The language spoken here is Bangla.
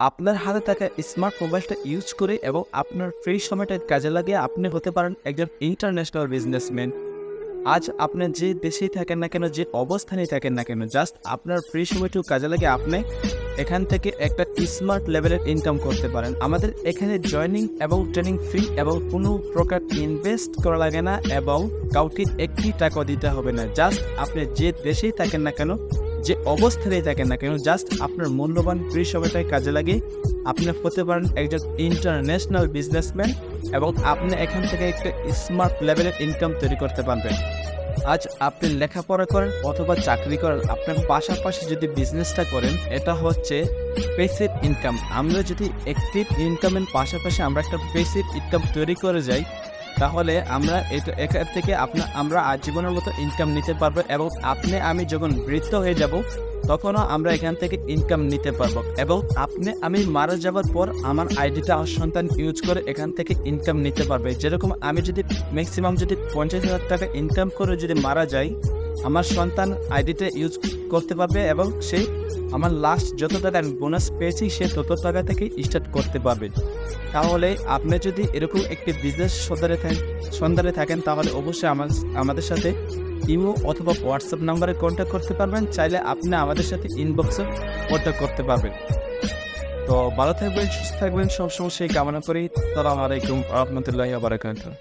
আপনার হাতে থাকা স্মার্ট মোবাইলটা ইউজ করে এবং আপনার ফ্রি সময়টা কাজে লাগিয়ে আপনি হতে পারেন একজন ইন্টারন্যাশনাল বিজনেসম্যান আজ আপনি যে দেশেই থাকেন না কেন, যে অবস্থানেই থাকেন না কেন জাস্ট আপনার ফ্রি সময়টুকু কাজে লাগিয়ে আপনি এখান থেকে একটা স্মার্ট লেভেলের ইনকাম করতে পারেন। আমাদের এখানে জয়নিং এবং ট্রেনিং ফ্রি এবং কোনো প্রকার ইনভেস্ট করা লাগে না এবং কাউকে একটি টাকা দিতে হবে না। জাস্ট আপনি যে দেশেই থাকেন না কেন যে অবস্থাতেই থাকেন না কেন জাস্ট আপনার মূল্যবান ফ্রি কাজে লাগিয়ে আপনি হতে পারেন একজন ইন্টারন্যাশনাল বিজনেসম্যান এবং আপনি এখান থেকে একটা স্মার্ট লেভেলের ইনকাম তৈরি করতে পারবেন। আজ আপনি লেখাপড়া করেন অথবা চাকরি করেন, আপনার পাশাপাশি যদি বিজনেসটা করেন, এটা হচ্ছে পেসিভ ইনকাম আমরা যদি অ্যাক্টিভ ইনকামের পাশাপাশি আমরা একটা পেসিভ ইনকাম তৈরি করে যাই তাহলে আমরা এটা এখান থেকে আপনার আমরা আজীবনের মতো ইনকাম নিতে পারব এবং আপনি, আমি যখন বৃদ্ধ হয়ে যাব, তখনও আমরা এখান থেকে ইনকাম নিতে পারব এবং আপনি, আমি মারা যাওয়ার পর আমার আইডিটা আমার সন্তান ইউজ করে এখান থেকে ইনকাম নিতে পারবে। যেরকম আমি যদি ম্যাক্সিমাম যদি পঞ্চাশ হাজার টাকা ইনকাম করে যদি মারা যাই, আমার সন্তান আইডিটা ইউজ করতে পারবে এবং সে আমার লাস্ট যত টাকা আমি বোনাস পেয়েছি, সে তত টাকা থেকে স্টার্ট করতে পারবে। তাহলে আপনি যদি এরকম একটি বিজনেস সন্ধানে থাকেন সন্ধানে থাকেন, তাহলে অবশ্যই আমার, আমাদের সাথে ইমো অথবা হোয়াটসঅ্যাপ নাম্বারে কন্ট্যাক্ট করতে পারবেন। চাইলে আপনি আমাদের সাথে ইনবক্সে কন্ট্যাক্ট করতে পারবেন। তো ভালো থাকবেন, সুস্থ থাকবেন, সবসময় সেই কামনা করি। সালাম আলাইকুম রহমতুল্লাহ বারাকাতুহ।